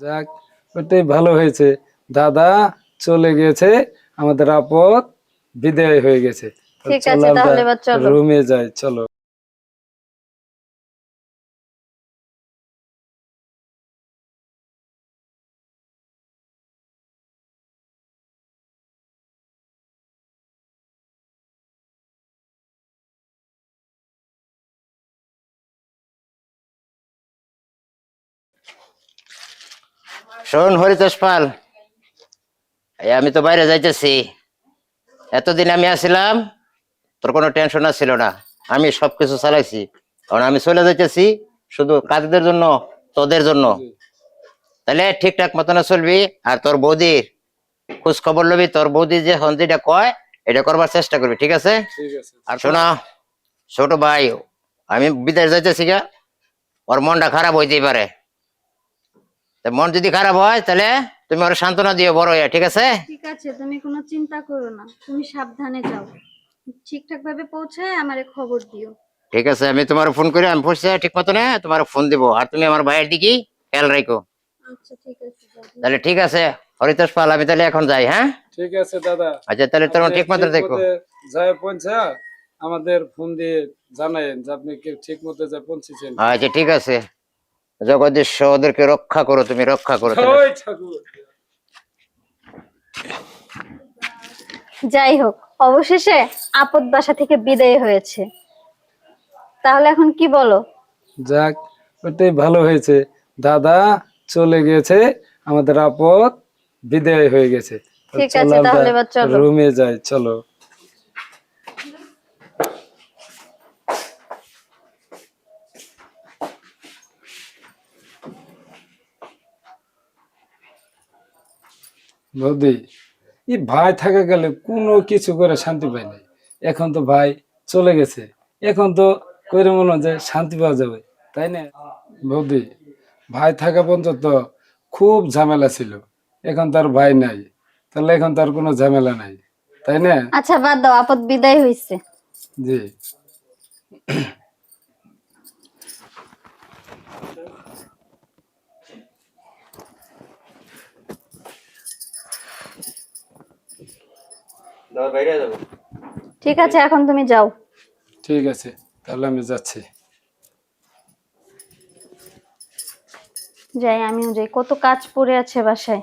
যাক ওটাই ভালো হয়েছে। দাদা চলে গেছে আমাদের আপদ বিদায় হয়ে গেছে। রুমে যাই চলো। শোন হরিতোষ পাল আমি তো বাইরে যাইতেছি। এতদিন আমি আসছিলাম তোর কোনো টেনশন ছিল না। আমি সবকিছু চালাইছি। কারণ আমি চলে যাইতেছি শুধু কাজদের জন্য তোদের জন্য। তাহলে ঠিকঠাক মতন চলবি আর তোর বৌদির খোঁজ খবর লবি তোর বৌদি যে হন যেটা কয় এটা করবার চেষ্টা করবি ঠিক আছে। আর শোনা ছোট ভাই আমি বিদেশ যাইতেছি গা ওর মনটা খারাপ হইতেই পারে। মন যদি খারাপ হয় তাহলে তুমি ওর সান্ত্বনা দিও বড় হইয়া ঠিক আছে? ঠিক আছে তুমি কোনো চিন্তা করো না তুমি সাবধানে যাও। ঠিকঠাক ভাবে পৌঁছায় আমারে খবর দিও। ঠিক আছে আমি তোমার ফোন করে আমি পৌঁছে ঠিক মতো না তোমার ফোন দিব। আর তুমি আমার ভাইয়ের দিকে খেয়াল রাখো আচ্ছা ঠিক আছে তাহলে ঠিক আছে হরিতোষ পাল আমি তাহলে এখন যাই হ্যাঁ? ঠিক আছে দাদা। আচ্ছা তাহলে তোমার ঠিক মতো দেখো। যায় পৌঁছা আমাদের ফোন দিয়ে জানাইন যে আপনি কি ঠিক মতো যায় পৌঁছেছেন। আচ্ছা ঠিক আছে। জগদীশ ওদেরকে রক্ষা করো তুমি রক্ষা করো যাই হোক অবশেষে আপদ বাসা থেকে বিদায় হয়েছে। তাহলে এখন কি বলো? যাক ওটাই ভালো হয়েছে। দাদা চলে গেছে আমাদের আপদ বিদায় হয়ে গেছে। ঠিক আছে, তাহলে চলো। রুমে যাই চলো। বৌদি এই ভাই থাকা গেলে কোনো কিছু করে শান্তি পাই নাই। এখন তো ভাই চলে গেছে। এখন তো করে মনে হয় যে শান্তি পাওয়া যাবে তাই না? বৌদি ভাই থাকা পর্যন্ত তো খুব ঝামেলা ছিল। এখন তার ভাই নাই। তাহলে এখন তার কোনো ঝামেলা নাই তাই না? আচ্ছা বাদ দাও আপদ বিদায় হয়েছে জি। ঠিক আছে এখন তুমি যাও। ঠিক আছে তাহলে আমি যাচ্ছি। যাই আমিও যাই। কত কাজ পড়ে আছে বাসায়।